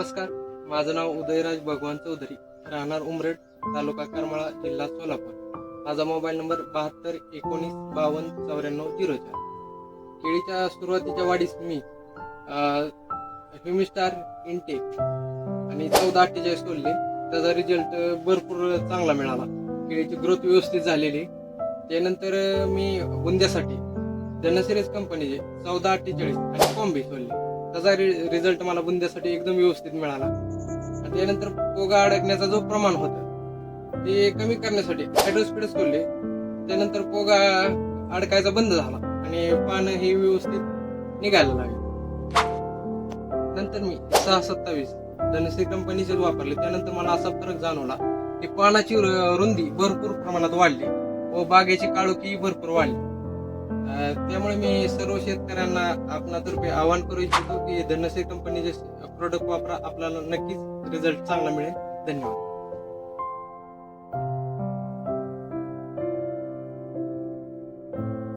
नमस्कार. माझं नाव उदयराज भगवान चौधरी राहणार उमरेड तालुका करमाळा जिल्हा सोलापूर. माझा मोबाईल नंबर बहात्तर एकोणीस बावन्न चौऱ्याण्णव झिरो चार. केळीच्या सुरुवातीच्या वाढीस मी ह्युमिस्टार इनटेक आणि चौदा अठ्ठेचाळीस सोडले. त्याचा रिझल्ट भरपूर चांगला मिळाला. केळीची ग्रोथ व्यवस्थित झालेली. त्यानंतर मी बुंद्यासाठी धनसिरीज कंपनीचे चौदा अठ्ठेचाळीस आणि कॉम्बे सोडले. त्याचा रि रिझल्ट मला बुंद्यासाठी एकदम व्यवस्थित मिळाला. आणि त्यानंतर पोगा अडकण्याचा जो प्रमाण होता ते कमी करण्यासाठी हायड्रोस्पिडस सोडले त्यानंतर पोगा अडकायचा बंद झाला आणि पानं हे व्यवस्थित निघायला लागले. नंतर मी सहा सत्तावीस धनश्री कंपनीचे वापरले. त्यानंतर मला असा फरक जाणवला की पानाची रुंदी भरपूर प्रमाणात वाढली व बागेची काळोखी भरपूर वाढली. त्यामुळे मी सर्व शेतकऱ्यांना आपणातर्फे आवाहन करू इच्छितो की धनश्री कंपनीचे प्रोडक्ट वापरा आपल्याला नक्कीच रिझल्ट चांगला मिळेल. धन्यवाद.